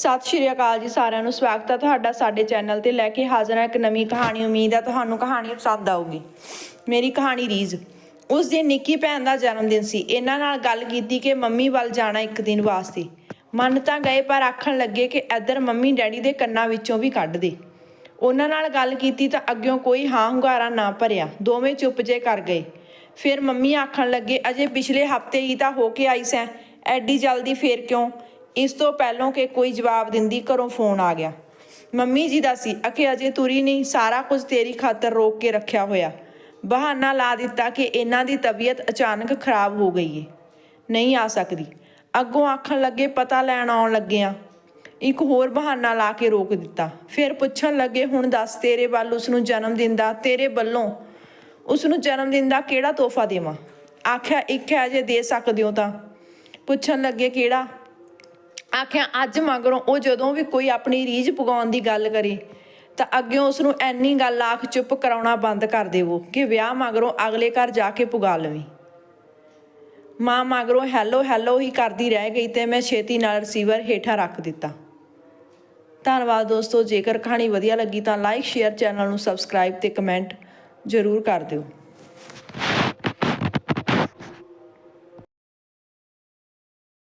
ਸਤਿ ਸ਼੍ਰੀ ਅਕਾਲ ਜੀ ਸਾਰਿਆਂ ਨੂੰ, ਸਵਾਗਤ ਹੈ ਤੁਹਾਡਾ ਸਾਡੇ ਚੈਨਲ ਤੇ ਲੈ ਕੇ ਹਾਜ਼ਰ ਹਾਂ ਇੱਕ ਨਵੀਂ ਕਹਾਣੀ, ਉਮੀਦ ਹੈ ਤੁਹਾਨੂੰ ਕਹਾਣੀ ਪਸੰਦ ਆਊਗੀ। ਮੇਰੀ ਕਹਾਣੀ ਰੀਜ਼, ਉਸ ਦਿਨ ਨਿੱਕੀ ਭੈਣ ਦਾ ਜਨਮ ਦਿਨ ਸੀ। ਇਹਨਾਂ ਨਾਲ ਗੱਲ ਕੀਤੀ ਕਿ ਮੰਮੀ ਵੱਲ ਜਾਣਾ ਇੱਕ ਦਿਨ ਵਾਸਤੇ। ਮੰਨ ਤਾਂ ਗਏ ਪਰ ਆਖਣ ਲੱਗੇ ਕਿ ਇੱਧਰ ਮੰਮੀ ਡੈਡੀ ਦੇ ਕੰਨਾਂ ਵਿੱਚੋਂ ਵੀ ਕੱਢ ਦੇ। ਉਹਨਾਂ ਨਾਲ ਗੱਲ ਕੀਤੀ ਤਾਂ ਅੱਗਿਓਂ ਕੋਈ ਹਾਂ ਹੁੰਗਾਰਾ ਨਾ ਭਰਿਆ। ਦੋਵੇਂ ਚੁੱਪ ਜੇ ਕਰ ਗਏ। ਫਿਰ ਮੰਮੀ ਆਖਣ ਲੱਗੇ, ਅਜੇ ਪਿਛਲੇ ਹਫ਼ਤੇ ਹੀ ਤਾਂ ਹੋ ਕੇ ਆਈ ਸੈਂ। ਐਡੀ ਜਲਦੀ ਫੇਰ ਕਿਉਂ? ਇਸ ਤੋਂ ਪਹਿਲਾਂ ਕਿ ਕੋਈ ਜਵਾਬ ਦਿੰਦੀ, ਘਰੋਂ ਫੋਨ ਆ ਗਿਆ। ਮੰਮੀ ਜੀ ਦਾ ਸੀ ਅਖੇ ਅਜੇ ਤੁਰੀ ਨਹੀਂ, ਸਾਰਾ ਕੁਝ ਤੇਰੀ ਖਾਤਰ ਰੋਕ ਕੇ ਰੱਖਿਆ ਹੋਇਆ। ਬਹਾਨਾ ਲਾ ਦਿੱਤਾ ਕਿ ਇਹਨਾਂ ਦੀ ਤਬੀਅਤ ਅਚਾਨਕ ਖਰਾਬ ਹੋ ਗਈ ਏ। ਨਹੀਂ ਆ ਸਕਦੀ। ਅੱਗੋਂ ਆਖਣ ਲੱਗੇ, ਪਤਾ ਲੈਣ ਆਉਣ ਲੱਗੇ ਆ। ਇੱਕ ਹੋਰ ਬਹਾਨਾ ਲਾ ਕੇ ਰੋਕ ਦਿੱਤਾ। ਫਿਰ ਪੁੱਛਣ ਲੱਗੇ, ਹੁਣ ਦੱਸ, ਤੇਰੇ ਵੱਲ ਉਸ ਨੂੰ ਜਨਮ ਦਿਨ ਦਾ ਤੇਰੇ ਵੱਲੋਂ ਉਸ ਨੂੰ ਜਨਮ ਦਿਨ ਦਾ ਕਿਹੜਾ ਤੋਹਫਾ ਦੇਵਾਂ? ਆਖਿਆ, ਇੱਕ ਹੈ ਜੇ ਦੇ ਸਕਦੇ ਹੋ ਤਾਂ। ਪੁੱਛਣ ਲੱਗੇ, ਕਿਹੜਾ? ਆਖਿਆ, ਅੱਜ ਮਗਰੋਂ ਉਹ ਜਦੋਂ ਵੀ ਕੋਈ ਆਪਣੀ ਰੀਝ ਪੁਗਾਉਣ ਦੀ ਗੱਲ ਕਰੇ, ਤਾਂ ਅੱਗੇ ਉਸ ਨੂੰ ਐਨੀ ਗੱਲ ਆਖ ਚੁੱਪ ਕਰਾਉਣਾ ਬੰਦ ਕਰ ਦੇਵੋ ਕਿ ਵਿਆਹ ਮਗਰੋਂ ਅਗਲੇ ਘਰ ਜਾ ਕੇ ਪੁਗਾ ਲਵੀਂ। ਮਾਂ ਮਗਰੋਂ ਹੈਲੋ ਹੈਲੋ ਹੀ ਕਰਦੀ ਰਹਿ ਗਈ ਤੇ ਮੈਂ ਛੇਤੀ ਨਾਲ ਰਿਸੀਵਰ ਹੇਠਾਂ ਰੱਖ ਦਿੱਤਾ। ਧੰਨਵਾਦ ਦੋਸਤੋ, ਜੇਕਰ ਕਹਾਣੀ ਵਧੀਆ ਲੱਗੀ ਤਾਂ ਲਾਈਕ ਸ਼ੇਅਰ ਚੈਨਲ ਨੂੰ ਸਬਸਕ੍ਰਾਈਬ ਤੇ ਕਮੈਂਟ ਜ਼ਰੂਰ ਕਰ ਦਿਓ।